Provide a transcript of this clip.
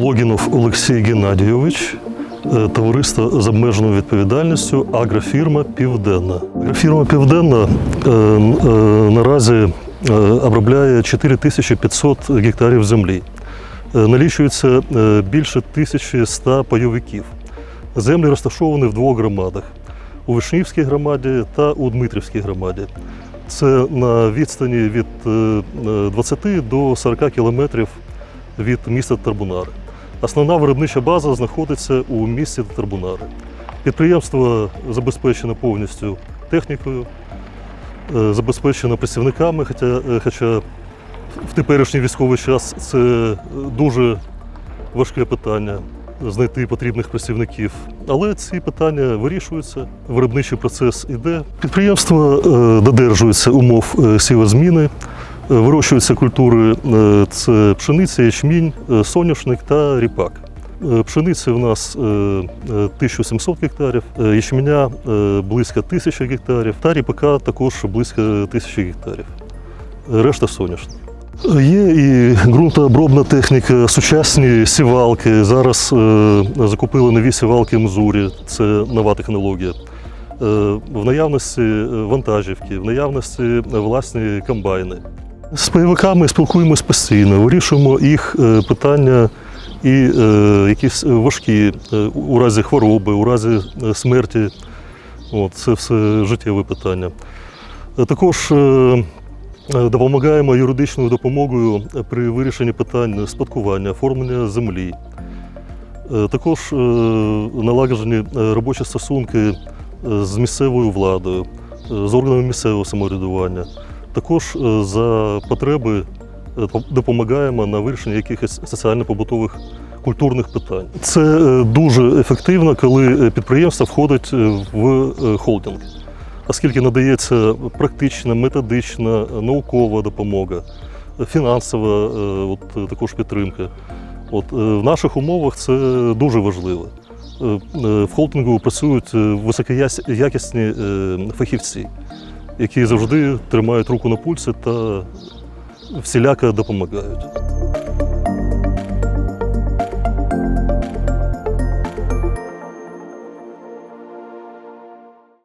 Логінов Олексій Геннадійович, е, товариство з обмеженою відповідальністю Агрофірма Південна. Агрофірма Південна е, е, наразі обробляє 4500 гектарів землі. Налічується більше 1100 пайовиків. Землі розташовані в двох громадах у Вишнівській громаді та у Дмитрівській громаді. Це на відстані від е, е, 20 до 40 кілометрів від міста Тарбунари. Основна виробнича база знаходиться у місті Тарбунари. Підприємство забезпечено повністю технікою, е, забезпечено працівниками, хоча, е, хоча в теперішній військовий час це е, дуже важке питання знайти потрібних працівників. Але ці питання вирішуються, виробничий процес іде. Підприємство додержується умов сівозміни, вирощуються культури е, це пшениця, ячмінь, е, соняшник та ріпак. Е, Пшениці в нас е, е, 1700 гектарів, е, ячменя е, близько 1000 гектарів, та ріпака також близько 1000 гектарів. Е, Решта соняшник. Є і ґрунтообробна техніка, сучасні сівалки. Зараз е, закупили нові сівалки Мзурі, це нова технологія. Е, в наявності е, вантажівки, в наявності е, власні комбайни. З пайовиками спілкуємось постійно, вирішуємо їх е, питання і е, якісь важкі е, у разі хвороби, у разі смерті. От, це все життєве питання. Також Допомагаємо юридичною допомогою при вирішенні питань спадкування, оформлення землі. Також налагоджені робочі стосунки з місцевою владою, з органами місцевого самоврядування. Також е, за потреби е, допомагаємо на вирішенні якихось соціально-побутових культурних питань. Це е, дуже ефективно, коли підприємство входить в холдинг оскільки надається практична, методична, наукова допомога, фінансова от, також підтримка. От, в наших умовах це дуже важливо. В холдингу працюють високоякісні фахівці, які завжди тримають руку на пульсі та всіляко допомагають.